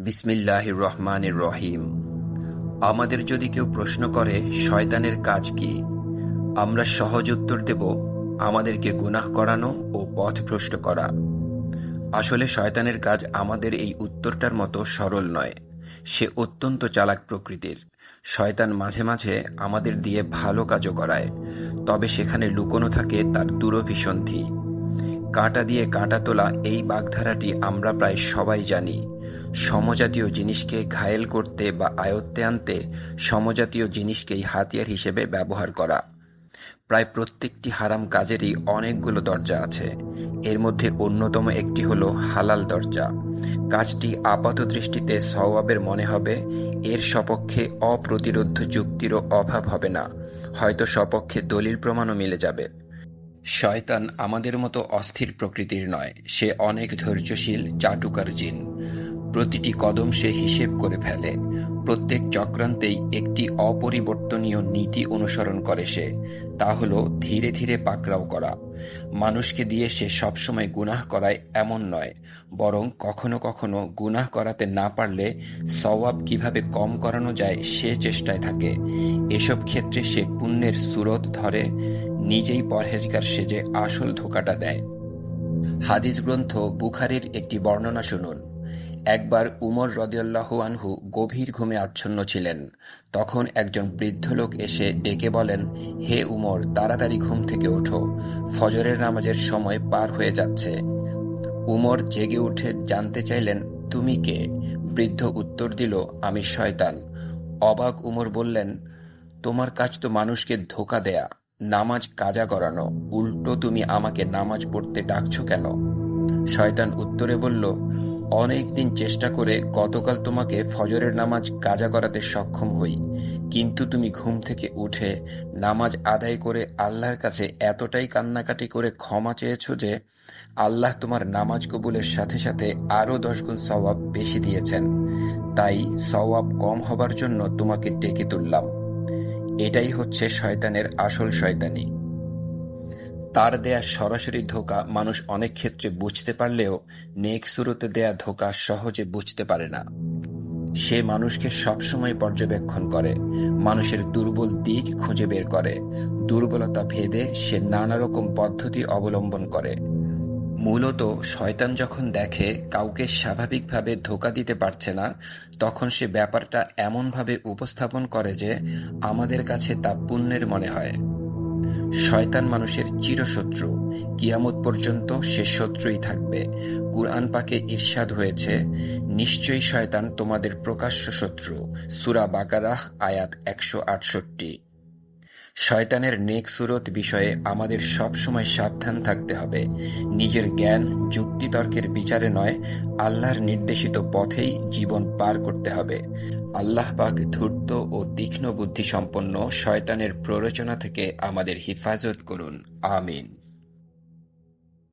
বিসমিল্লাহ রহমানির রহিম। আমাদের যদি কেউ প্রশ্ন করে, শয়তানের কাজ কি? আমরা সহজ উত্তর দেব, আমাদেরকে গুনাহ করানো ও পথভ্রষ্ট করা। আসলে শয়তানের কাজ আমাদের এই উত্তরটার মতো সরল নয়। সে অত্যন্ত চালাক প্রকৃতির। শয়তান মাঝে মাঝে আমাদের দিয়ে ভালো কাজও করায়, তবে সেখানে লুকোনো থাকে তার দূরভিসন্ধি। কাঁটা দিয়ে কাঁটা তোলা এই বাগধারাটি আমরা প্রায় সবাই জানি। সমজাতীয় জিনিসকে ঘায়েল করতে বা আয়ত্তে আনতে সমজাতীয় জিনিসকেই হাতিয়ার হিসেবে ব্যবহার করা। প্রায় প্রত্যেকটি হারাম কাজেরই অনেকগুলো দরজা আছে। এর মধ্যে অন্যতম একটি হলো হালাল দরজা। কাজটি আপাত দৃষ্টিতে সওয়াবের মনে হবে, এর সপক্ষে অপ্রতিরোধ যুক্তিরও অভাব হবে না, হয়তো সপক্ষে দলিল প্রমাণও মিলে যাবে। শয়তান আমাদের মতো অস্থির প্রকৃতির নয়, সে অনেক ধৈর্যশীল, চাটুকার জিন। প্রতিটি কদম সে হিসেব করে ফেলে। প্রত্যেক চক্রান্তেই একটি অপরিবর্তনীয় নীতি অনুসরণ করে সে, তা হলো ধীরে ধীরে পাকড়াও করা। মানুষকে দিয়ে সে সবসময় গুনাহ করায় এমন নয়, বরং কখনো কখনো গুনাহ করাতে না পারলে সওয়াব কীভাবে কম করানো যায় সে চেষ্টায় থাকে। এসব ক্ষেত্রে সে পুণ্যের সুরত ধরে, নিজেই পরহেজগার সেজে আসল ধোকাটা দেয়। হাদিস গ্রন্থ বুখারির একটি বর্ণনা শুনুন। একবার উমর রদিয়াল্লাহু আনহু গভীর ঘুমে আচ্ছন্ন ছিলেন। তখন একজন বৃদ্ধ লোক এসে ডেকে বলেন, হে উমর, তাড়াতাড়ি ঘুম থেকে ওঠো। ফজরের নামাজের সময় পার হয়ে যাচ্ছে। উমর জেগে উঠে জানতে চাইলেন, তুমি কে? বৃদ্ধ উত্তর দিল, আমি শয়তান। অবাক উমর বললেন, তোমার কাজ তো মানুষকে ধোকা দেয়া, নামাজ কাজা করানো উল্টো তুমি আমাকে নামাজ পড়তে ডাকছো কেন? শয়তান উত্তরে বলল অনেক দিন চেষ্টা করে গতকাল তোমাকে ফজরের নামাজ কাজা করাতে সক্ষম হই, কিন্তু তুমি ঘুম থেকে উঠে নামাজ আদায় করে আল্লাহর কাছে এতটাই কান্নাকাটি করে ক্ষমা চেয়েছো যে আল্লাহ তোমার নামাজ কবুলের সাথে সাথে আরও দশ গুণ সওয়াব বেশি দিয়েছেন। তাই সওয়াব কম হবার জন্য তোমাকে ডেকে তুললাম। এটাই হচ্ছে শয়তানের আসল শয়তানি। তার দেয়া সরাসরি ধোকা মানুষ অনেক ক্ষেত্রে বুঝতে পারলেও নেক সুরতে দেয়া ধোকা সহজে বুঝতে পারে না। সে মানুষকে সবসময় পর্যবেক্ষণ করে, মানুষের দুর্বল দিক খুঁজে বের করে, দুর্বলতা ভেদে সে নানা রকম পদ্ধতি অবলম্বন করে। মূলত শয়তান যখন দেখে কাউকে স্বাভাবিকভাবে ধোকা দিতে পারছে না, তখন সে ব্যাপারটা এমনভাবে উপস্থাপন করে যে আমাদের কাছে তা পুণ্যের মনে হয়। শয়তান মানুষের চিরশত্রু। কিয়ামত পর্যন্ত সে শত্রুই থাকবে। কুরআন পাকে ঈর্ষাদ হয়েছে, নিশ্চয়ই শয়তান তোমাদের প্রকাশ্য শত্রু। সুরা বাকারাহ, আয়াত একশো আটষট্টি। শয়তানের নেক সুরত বিষয়ে আমাদের সবসময় সাবধান থাকতে হবে। নিজের জ্ঞান যুক্তিতর্কের বিচারে নয়, আল্লাহর নির্দেশিত পথেই জীবন পার করতে হবে। আল্লাহ পাক ধূর্ত ও তীক্ষ্ণ বুদ্ধি সম্পন্ন শয়তানের প্ররোচনা থেকে আমাদের হেফাজত করুন। আমিন।